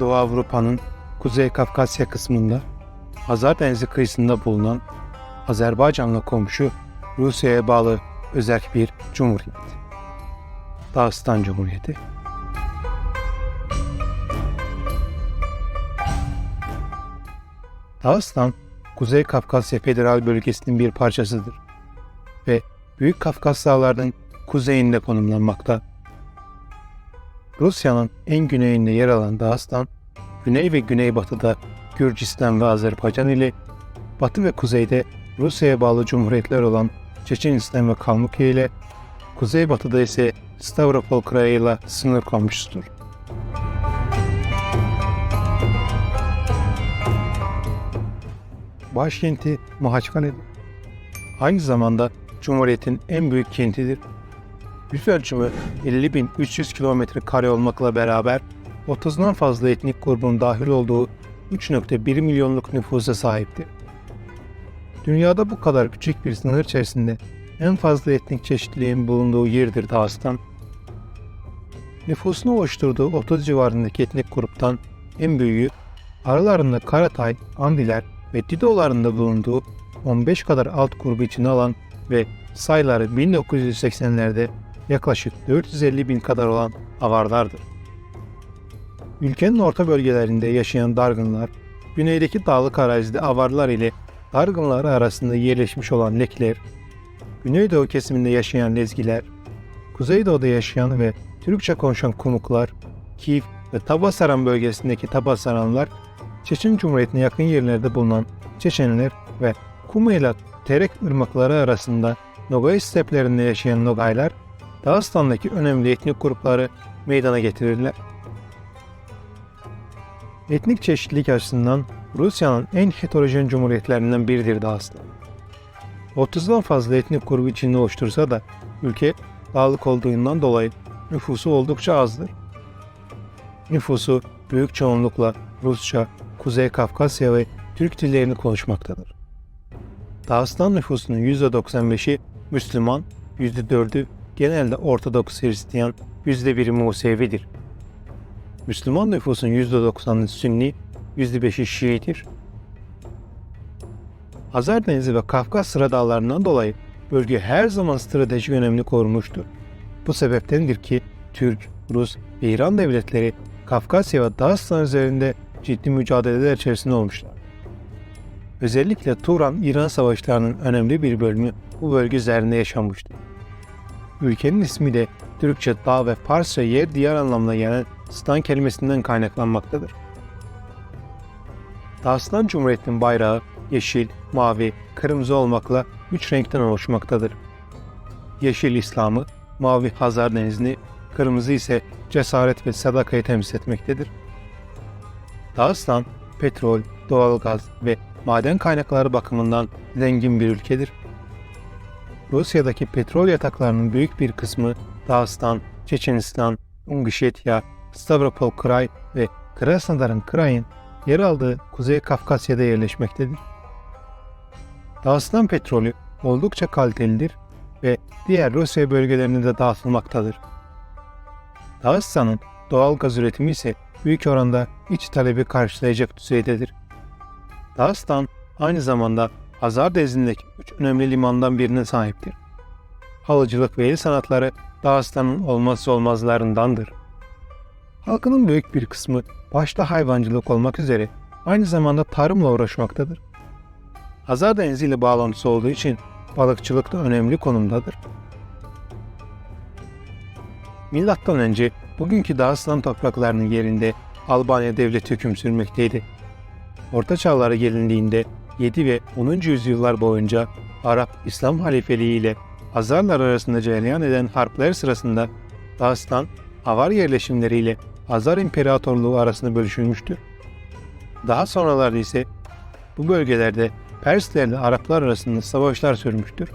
Doğu Avrupa'nın Kuzey Kafkasya kısmında Hazar Denizi kıyısında bulunan Azerbaycan'la komşu Rusya'ya bağlı özerk bir cumhuriyet. Dağıstan Cumhuriyeti. Dağıstan, Kuzey Kafkasya Federal Bölgesi'nin bir parçasıdır ve Büyük Kafkas Dağları'nın kuzeyinde konumlanmakta. Rusya'nın en güneyinde yer alan Dağıstan, güney ve güneybatıda Gürcistan ve Azerbaycan ile, batı ve kuzeyde Rusya'ya bağlı cumhuriyetler olan Çeçenistan ve Kalmukya ile, kuzeybatıda ise Stavropol Krayı ile sınır komşusudur. Başkenti Mahaçkale'dir. Aynı zamanda Cumhuriyet'in en büyük kentidir. Yüz ölçümü 50.300 kilometre kare olmakla beraber 30'dan fazla etnik grubun dahil olduğu 3.1 milyonluk nüfusa sahiptir. Dünyada bu kadar küçük bir sınır içerisinde en fazla etnik çeşitliliğin bulunduğu yerdir Dağıstan. Nüfusunu oluşturduğu 30 civarındaki etnik gruptan en büyüğü, aralarında Karatay, Andiler ve Didolarında bulunduğu 15 kadar alt grubu içine alan ve sayıları 1980'lerde yaklaşık 450 bin kadar olan avarlardır. Ülkenin orta bölgelerinde yaşayan dargınlar, güneydeki dağlık arazide avarlar ile dargınlar arasında yerleşmiş olan lekler, güneydoğu kesiminde yaşayan lezgiler, kuzeydoğuda yaşayan ve Türkçe konuşan kumuklar, Kiev ve Tabasaran bölgesindeki Tabasaranlar, Çeçen Cumhuriyeti'ne yakın yerlerde bulunan Çeçenler ve Kuma Terek ırmakları arasında Nogay steplerinde yaşayan Nogaylar, Dağıstan'daki önemli etnik grupları meydana getirirler. Etnik çeşitlilik açısından Rusya'nın en heterojen cumhuriyetlerinden biridir Dağıstan. 30'dan fazla etnik grubu içinde oluştursa da ülke dağlık olduğundan dolayı nüfusu oldukça azdır. Nüfusu büyük çoğunlukla Rusça, Kuzey Kafkasya ve Türk dillerini konuşmaktadır. Dağıstan nüfusunun %95'i Müslüman, %4'ü genelde Ortodoks Hristiyan, %1'i Musevidir. Müslüman nüfusun %90'ı Sünni, %5'i Şii'dir. Hazar Denizi ve Kafkas sıra dağlarından dolayı bölge her zaman stratejik önemli korunmuştur. Bu sebeptendir ki Türk, Rus ve İran devletleri Kafkasya ve Dağıstan üzerinde ciddi mücadeleler içerisinde olmuşlar. Özellikle Turan-İran savaşlarının önemli bir bölümü bu bölge üzerinde yaşanmıştır. Ülkenin ismi de Türkçe dağ ve Farsça yer diğer anlamda gelen Stan kelimesinden kaynaklanmaktadır. Dağıstan Cumhuriyeti'nin bayrağı yeşil, mavi, kırmızı olmakla üç renkten oluşmaktadır. Yeşil İslam'ı, mavi Hazar Denizi'ni, kırmızı ise cesaret ve sadakayı temsil etmektedir. Dağıstan, petrol, doğalgaz ve maden kaynakları bakımından zengin bir ülkedir. Rusya'daki petrol yataklarının büyük bir kısmı Dağıstan, Çeçenistan, Unguşetya, Stavropol Kray ve Krasnodar'ın Kray'ın yer aldığı Kuzey Kafkasya'da yerleşmektedir. Dağıstan petrolü oldukça kalitelidir ve diğer Rusya bölgelerine de dağıtılmaktadır. Dağıstan'ın doğal gaz üretimi ise büyük oranda iç talebi karşılayacak düzeydedir. Dağıstan aynı zamanda Hazar Denizi'ndeki üç önemli limandan birine sahiptir. Halıcılık ve el sanatları Dağıstan'ın olmazsa olmazlarındandır. Halkının büyük bir kısmı başta hayvancılık olmak üzere aynı zamanda tarımla uğraşmaktadır. Hazar Denizi ile bağlantısı olduğu için balıkçılık da önemli konumdadır. Milattan önce bugünkü Dağıstan topraklarının yerinde Albanya devleti hüküm sürmekteydi. Orta çağlara gelindiğinde 7 ve 10. yüzyıllar boyunca Arap İslam halifeliği ile Hazarlar arasında cereyan eden harpler sırasında Dağıstan, Avar yerleşimleriyle Hazar İmparatorluğu arasında bölüşülmüştür. Daha sonralarda ise bu bölgelerde Perslerle Araplar arasında savaşlar sürmüştür.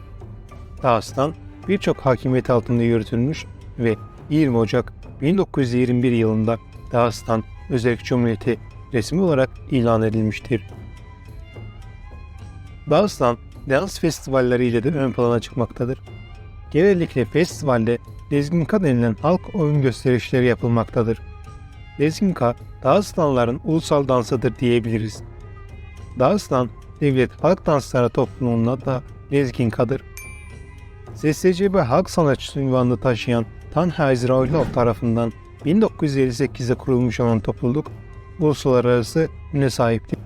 Dağıstan birçok hakimiyet altında yürütülmüş ve 20 Ocak 1921 yılında Dağıstan Özerk Cumhuriyeti resmi olarak ilan edilmiştir. Dağıstan dans festivalleriyle de ön plana çıkmaktadır. Genellikle festivalde Lezginka denilen halk oyun gösterişleri yapılmaktadır. Lezginka Dağıstanların ulusal dansıdır diyebiliriz. Dağıstan Devlet Halk Dansları topluluğunun adı da Lezginka'dır. SSCB halk sanatçısı ünvanını taşıyan Tanha İsrailov tarafından 1958'de kurulmuş olan topluluk uluslararası üne sahiptir.